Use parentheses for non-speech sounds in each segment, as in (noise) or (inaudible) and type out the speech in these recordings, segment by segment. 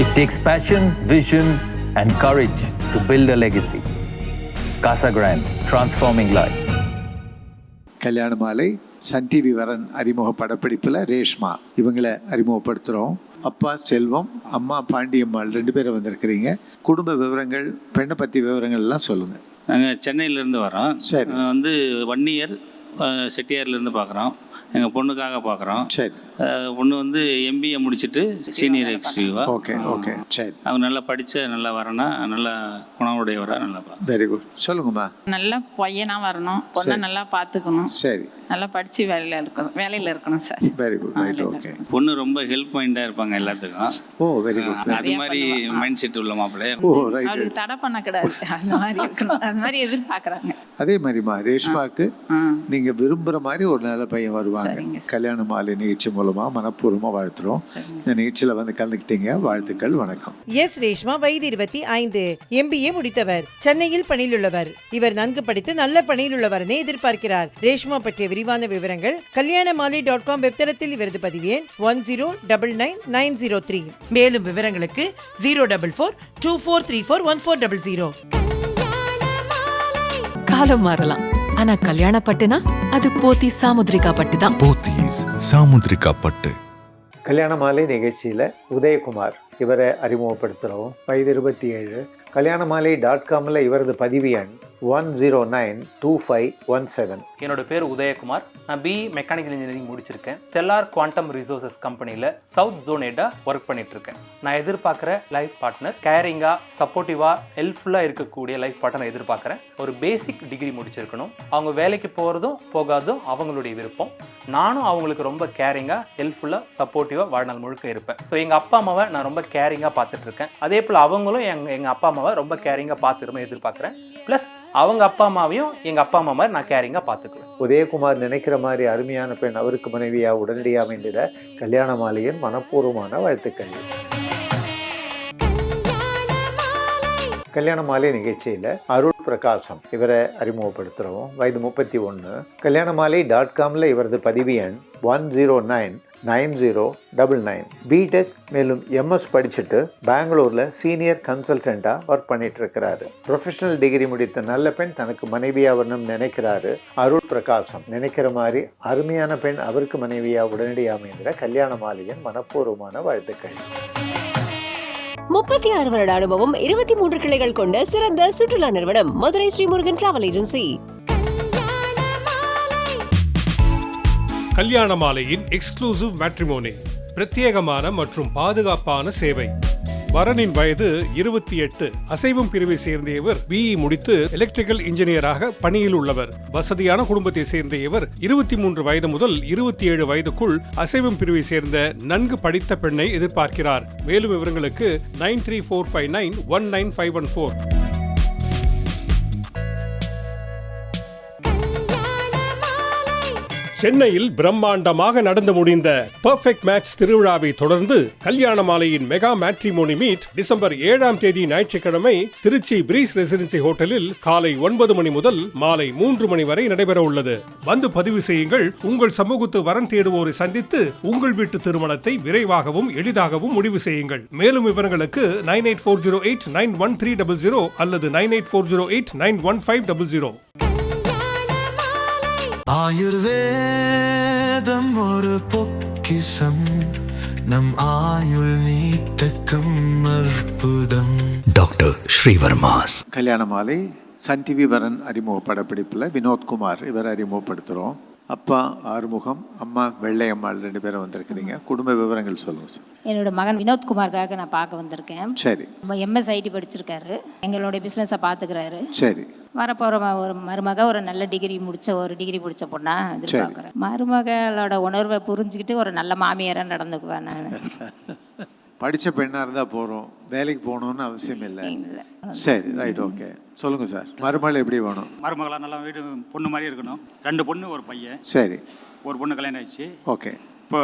It takes passion, vision, and courage to build a legacy. Casa Grande, transforming lives. கல்யாண மாலை Sun TV வரன் அறிமுக படப்பிடிப்பில் ரேஷ்மா இவங்களை அறிமுகப்படுத்துகிறோம் அப்பா செல்வம் அம்மா பாண்டியம்மாள் ரெண்டு பேரும் வந்திருக்கிறீங்க குடும்ப விவரங்கள் பெண்ணை பற்றி விவரங்கள் எல்லாம் சொல்லுங்கள் நாங்கள் சென்னையிலேருந்து வரோம் சரி. வந்து ஒன் இயர் செட்டியார்லேருந்து பார்க்குறோம் எங்கள் பொண்ணுக்காக பார்க்குறோம் சரி. பொண்ணு வந்து எம்பிஏ முடிச்சுட்டு சீனியர் எக்ஸிக்யூவா ஓகே ஓகே. சரி. அவங்க நல்லா படித்த நல்லா வரனா நல்லா குணமுடையவராக நல்லா பா வெரி குட் சொல்லுங்கம்மா நல்ல பையனா வரணும். பொண்ணை நல்லா பார்த்துக்கணும் சரி. நல்லா படிச்சு வேலையில இருக்கணும். வேலையில இருக்கணும் sir very good right okay பொண்ணு ரொம்ப ஹெல்ப் மைண்டாக இருப்பாங்க எல்லாத்துக்கும். ஓ வெரி குட் அது மாதிரி மைண்ட் செட் உள்ள மாப்பிள்ளை ஓ ரைட் அவளுக்கு தடை பண்ணக்கூடாது. அந்த மாதிரி இருக்கணும். அந்த மாதிரி எதிர்பார்க்கறாங்க அதே மாதிரிம்மா ரேஷ்மாக்கு ஆ நீங்கள் விரும்புகிற மாதிரி ஒரு நல்ல பையன் வருவாங்க. கல்யாண மாலை நிகழ்ச்சி மூலமாக மனப்பூர்வமாக வாழ்த்துறோம். இந்த நிகழ்ச்சியில் வந்து கலந்துக்கிட்டீங்க. வாழ்த்துக்கள் வணக்கம். எஸ் ரேஷ்மா வயது இருபத்தி ஐந்து. எம்பிஏ முடித்தவர். சென்னையில் பணியிலுள்ளவர் இவர் நன்கு படித்து நல்ல பணியிலுள்ளவரனே எதிர்பார்க்கிறார். ரேஷ்மா பற்றிய விரிவான விவரங்கள் கல்யாண மாலை டாட் காம் வெப்தளத்தில் இவரது பதிவு எண் one zero double nine nine zero three. மேலும் விவரங்களுக்கு zero double four two four three four one four double zero. காலம் மாறலாம். ஆனா கல்யாண பட்டுனா அது போத்தி சாமுத்ரிகா பட்டு தான். போத்தீஸ் சாமுத்ரிகா பட்டு. கல்யாண மாலை நிகழ்ச்சியில் உதயகுமார் இவரை அறிமுகப்படுத்துகிறோம் வயது இருபத்தி ஏழு. கல்யாண மாலை டாட் காமில் இவரது பதிவு எண் one zero nine two five one seven என்னோட பேர் உதயகுமார். நான் பிஇ மெக்கானிக்கல் இன்ஜினியரிங் முடிச்சிருக்கேன். ஸ்டெல்லார் குவாண்டம் ரிசோர்சஸ் கம்பெனியில் சவுத் ஜோன் ஒர்க் பண்ணிட்டு இருக்கேன் நான் எதிர்பார்க்குற லைஃப் பார்ட்னர் கேரிங்காக சப்போர்ட்டிவாக ஹெல்ப்ஃபுல்லாக இருக்கக்கூடிய லைஃப் பார்ட்னர் எதிர்பார்க்குறேன். ஒரு பேசிக் டிகிரி முடிச்சிருக்கணும். அவங்க வேலைக்கு போகிறதும் போகாதும் அவங்களுடைய விருப்பம். நானும் அவங்களுக்கு ரொம்ப கேரிங்காக ஹெல்ப்ஃபுல்லாக சப்போர்ட்டிவாக வாழ்நாள் முழுக்க இருப்பேன். ஸோ எங்கள் அப்பா அம்மாவை நான் ரொம்ப கேரிங்காக பார்த்துட்டு இருக்கேன் அதே போல் அவங்களும் எங்கள் எங்கள் அப்பா அம்மாவை ரொம்ப கேரிங்காக பார்த்துருமே எதிர்பார்க்குறேன். ப்ளஸ் அவங்க அப்பா அம்மாவையும் எங்கள் அப்பா அம்மா மாதிரி நான் கேரிங்காக பார்த்துக்குவேன். உதயகுமார் நினைக்கிற மாதிரி அருமையான பெண் அவருக்கு மனைவியாக உடனடியாக அமைந்திட கல்யாண மாலையின் மனப்பூர்வமான வாழ்த்துக்கள். கல்யாண மாலை நிகழ்ச்சியில் அருள் பிரகாசம் இவரை அறிமுகப்படுத்துகிறோம் வயது முப்பத்தி ஒன்று கல்யாண மாலை டாட் காமில் இவரது பதிவு எண் one zero nine nine zero double nine. B Tech மேலும் எம்எஸ் படிச்சுட்டு பெங்களூரில் சீனியர் கன்சல்டண்ட்டாக ஒர்க் பண்ணிட்டு இருக்கிறாரு ப்ரொஃபஷனல் டிகிரி முடித்த நல்ல பெண் தனக்கு மனைவியாக வரணும்னு நினைக்கிறாரு. அருள் பிரகாசம் நினைக்கிற மாதிரி அருமையான பெண் அவருக்கு மனைவியாக உடனடியாக அமைந்திட கல்யாண மாலையின் மனப்பூர்வமான வாழ்த்துக்கள். முப்பத்தி ஆறு வருட அனுபவம் இருபத்தி மூன்று கிளைகள் கொண்ட சிறந்த சுற்றுலா நிறுவனம் மதுரை ஸ்ரீமுருகன் டிராவல் ஏஜென்சி கல்யாண மாலையின் எக்ஸ்க்ளூசிவ் மேட்ரிமோனி பிரத்யேகமான மற்றும் பாதுகாப்பான சேவை. வரனின் வயது இருபத்தி எட்டு. அசைவம் பிரிவை சேர்ந்த இவர் பிஇ முடித்து எலக்ட்ரிக்கல் இன்ஜினியராக பணியில் உள்ளவர். வசதியான குடும்பத்தை சேர்ந்த இவர் இருபத்தி மூன்று வயது முதல் இருபத்தி ஏழு வயதுக்குள் அசைவம் பிரிவை சேர்ந்த நன்கு படித்த பெண்ணை எதிர்பார்க்கிறார். மேலும் விவரங்களுக்கு nine three four five nine one nine five one four. சென்னையில் பிரம்மாண்டமாக நடந்து முடிந்த பெர்ஃபெக்ட் மேட்ச் திருவிழாவை தொடர்ந்து கல்யாண மாலையின் மெகா மேட்ரிமோனி மீட் டிசம்பர் ஏழாம் தேதி ஞாயிற்றுக்கிழமை திருச்சி பிரீஸ் ரெசிடென்சி ஹோட்டலில் காலை ஒன்பது மணி முதல் மாலை மூன்று மணி வரை நடைபெற உள்ளது. வந்து பதிவு செய்யுங்கள். உங்கள் சமூகத்து வரன் தேடுவோரை சந்தித்து உங்கள் வீட்டு திருமணத்தை விரைவாகவும் எளிதாகவும் முடிவு செய்யுங்கள். மேலும் விவரங்களுக்கு nine eight four zero eight nine one three double zero அல்லது nine eight four zero eight nine one five double zero. ஆயுர்வேதம் ஒரு பொக்கிசம் நம் ஆயுள் நீட்டக்கும் அற்புதம் Dr. Srivarmas. கல்யாண மாலை சன் டிவி வரன் அறிமுக படப்பிடிப்பில் வினோத்குமார் இவர் அறிமுகப்படுத்துகிறோம் அப்பா ஆறுமுகம் அம்மா வெள்ளையம்மாள் ரெண்டு பேரும் வந்திருக்கிறீங்க. குடும்ப விவரங்கள் சொல்லுங்கள் சார் என்னோட மகன் வினோத்குமாருக்காக நான் பார்க்க வந்திருக்கேன். சரி. எம்எஸ் ஐடி படிச்சிருக்காரு. எங்களுடைய பிஸ்னஸை பார்த்துக்கிறாரு. சரி. வரப்போகிற ஒரு மருமக ஒரு நல்ல டிகிரி முடிச்ச ஒரு டிகிரி முடிச்ச பொண்ணா எதிர்பார்க்குறேன். மருமகளோட உணர்வை புரிஞ்சுக்கிட்டு ஒரு நல்ல மாமியாராக நடந்துக்குவேன் நான். (laughs) படித்த பெண்ணாக இருந்தால் போகிறோம் வேலைக்கு போகணுன்னு அவசியம் இல்லை. இல்லை. சரி ரைட் ஓகே சொல்லுங்கள் சார் மருமகள் எப்படி வேணும்? மருமகளாக நல்லா வீடு பொண்ணு மாதிரி இருக்கணும். ரெண்டு பொண்ணு ஒரு பையன். சரி. ஒரு பொண்ணு கல்யாணம் ஆயிடுச்சு. ஓகே இப்போ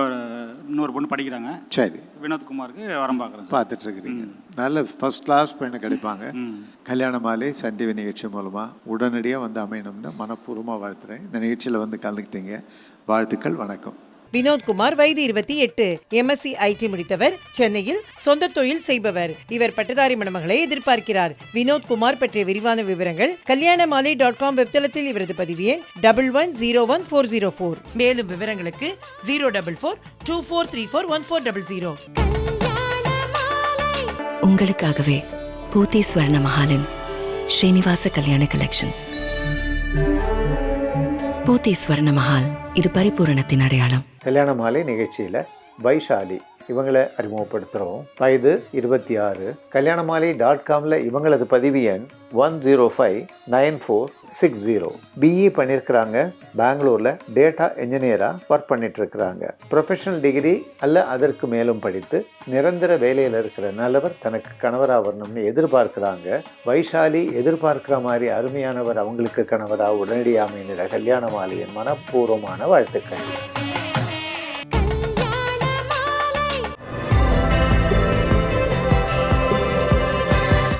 இன்னொரு பொண்ணு படிக்கிறாங்க. சரி. வினோத்குமாருக்கு வரம் பார்க்குறேன் பார்த்துட்டு இருக்கிறீங்க. நல்ல ஃபர்ஸ்ட் கிளாஸ் பெண்ணு கிடைப்பாங்க. கல்யாண மாலை சன் டிவி நிகழ்ச்சி மூலமாக உடனடியாக வந்து அமையணும்னு மனப்பூர்வமாக வாழ்த்துறேன். இந்த நிகழ்ச்சியில் வந்து கலந்துக்கிட்டீங்க. வாழ்த்துக்கள் வணக்கம். வினோத்குமார் வயது இருபத்தி எட்டு எம்எஸ்சி ஐடி முடித்தவர் சென்னையில் சொந்த தொழில் செய்பவர். இவர் பட்டதாரி மணமகளை எதிர்பார்க்கிறார். வினோத்குமார் பற்றிய விரிவான விவரங்கள் கல்யாண மாலை டாட் காம் வெப்தளத்தில் இவரது பதிவு எண் double one zero one four zero four மேலும் விவரங்களுக்கு zero double four two four three four one four double zero உங்களுக்காகவே பூத்தி ஸ்வர்ண மஹாலின் ஸ்ரீனிவாச கல்யாண கலெக்ஷன்ஸ் பூத்தி ஸ்வர்ண மஹால் இது பரிபூரணத்தின் அடையாளம். கல்யாண மாலை நிகழ்ச்சியில் வைஷாலி இவங்களை அறிமுகப்படுத்துகிறோம். வயது இருபத்தி ஆறு. கல்யாணமாலி டாட் காமில் இவங்களது பதிவு எண் one zero five nine four six zero B E பண்ணியிருக்கிறாங்க. பெங்களூரில் டேட்டா இன்ஜினியராக ஒர்க் பண்ணிட்டுருக்கிறாங்க. ப்ரொஃபஷனல் டிகிரி அல்ல அதற்கு மேலும் படித்து நிரந்தர வேலையில் இருக்கிற நல்லவர் தனக்கு கணவராக வரணும்னு எதிர்பார்க்குறாங்க. வைஷாலி எதிர்பார்க்குற மாதிரி அருமையானவர் அவங்களுக்கு கணவராக உடனடியாக அமைந்திட கல்யாண மாலையின் மனப்பூர்வமான வாழ்த்துக்கள்.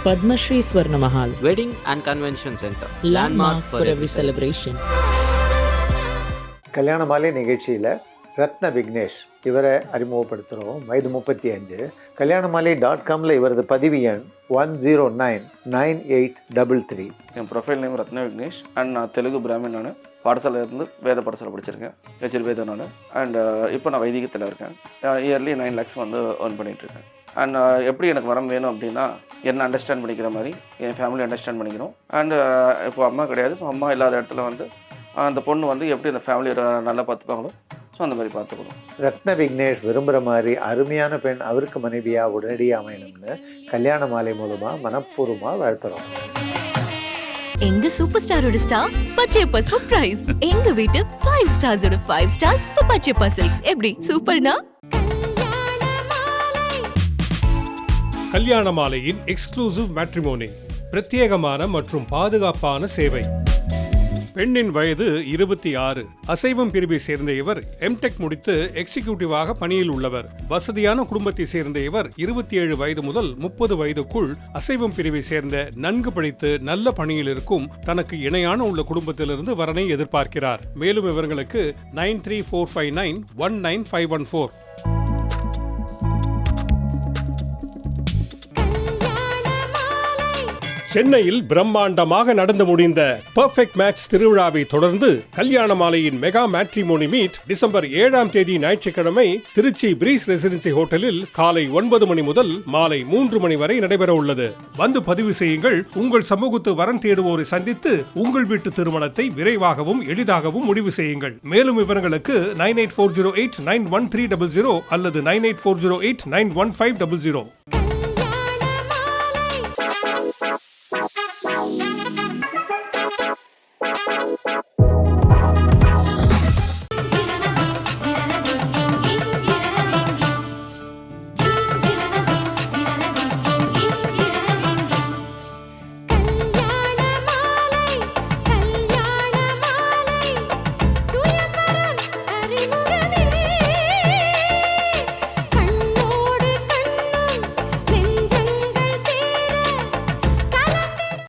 Padma Shri Swarna Mahal, Wedding and Convention Center. landmark for every celebration. கல்யாண மாலை நிகழ்ச்சியில் ரத்ன விக்னேஷ் இவரை அறிமுகப்படுத்துகிறோம் வயது முப்பத்தி அஞ்சு கல்யாண மாலை டாட் காமில் இவரது பதிவு எண் one zero nine nine eight double three N profile name Ratna Vignesh and நான் தெலுங்கு பிராமின் நான். பாடசாலையில் இருந்து வேத பாடசாலை படிச்சிருக்கேன். ஹெச்எல் வேதம் நான். அண்ட் இப்போ நான் வைதிகத்தில் இருக்கேன். இயர்லி நைன் லேக்ஸ் வந்து ஏர்ன் பண்ணிகிட்ருக்கேன் அண்ட் எப்படி எனக்கு வரம் வேணும் அப்படின்னா என்ன அண்டர்ஸ்டாண்ட் பண்ணிக்கிற மாதிரி என் ஃபேமிலி அண்டர்ஸ்டாண்ட் பண்ணிக்கணும். அண்ட் இப்போ அம்மா கிடையாது. ஸோ அம்மா இல்லாத இடத்துல வந்து அந்த பொண்ணு வந்து எப்படி அந்த ஃபேமிலியை நல்லா பார்த்துப்பாங்களோ ஸோ அந்த மாதிரி பார்த்துக்கணும். ரத்ன விக்னேஷ் விரும்புகிற மாதிரி அருமையான பெண் அவருக்கு மனைவியாக உடனடியாக அமையணும்னு கல்யாண மாலை மூலமாக மனப்பூர்வமாக வாழ்த்துறோம். எங்க சூப்பர் ஸ்டாரோட ஸ்டார் பச்சையப்பா சர்ப்ரைஸ் எங்க வீட்டு five ஸ்டார்ஸோட five stars for Pachaiyappa silks எப்படி? சூப்பர்னா கல்யாண மாலையின் எக்ஸ்க்ளூசிவ் மேட்ரிமோனி பிரத்யேகமான மற்றும் பாதுகாப்பான சேவை. பெண்ணின் வயது இருபத்தி ஆறு. அசைவம் பிரிவை சேர்ந்த இவர் எம்டெக் முடித்து எக்ஸிகியூட்டிவாக பணியில் உள்ளவர். வசதியான குடும்பத்தை சேர்ந்த இவர் இருபத்தி ஏழு வயது முதல் முப்பது வயதுக்குள் அசைவம் பிரிவை சேர்ந்த நன்கு படித்து நல்ல பணியில் இருக்கும் தனக்கு இணையான உள்ள குடும்பத்திலிருந்து வரனை எதிர்பார்க்கிறார். மேலும் விவரங்களுக்கு nine three four five nine one nine five one four. சென்னையில் பிரம்மாண்டமாக நடந்து முடிந்த பர்ஃபெக்ட் மேட்ச் திருவிழாவை தொடர்ந்து கல்யாண மாலையின் மெகா மேட்ரிமோனி மீட் டிசம்பர் ஏழாம் தேதி ஞாயிற்றுக்கிழமை திருச்சி பிரீஸ் ரெசிடென்சி ஹோட்டலில் காலை ஒன்பது மணி முதல் மாலை மூன்று மணி வரை நடைபெற உள்ளது. வந்து பதிவு செய்யுங்கள். உங்கள் சமூகத்து வரன் தேடுவோரை சந்தித்து உங்கள் வீட்டு திருமணத்தை விரைவாகவும் எளிதாகவும் முடிவு செய்யுங்கள். மேலும் விவரங்களுக்கு nine eight four zero eight nine one three double zero அல்லது nine eight four zero eight nine one five double zero.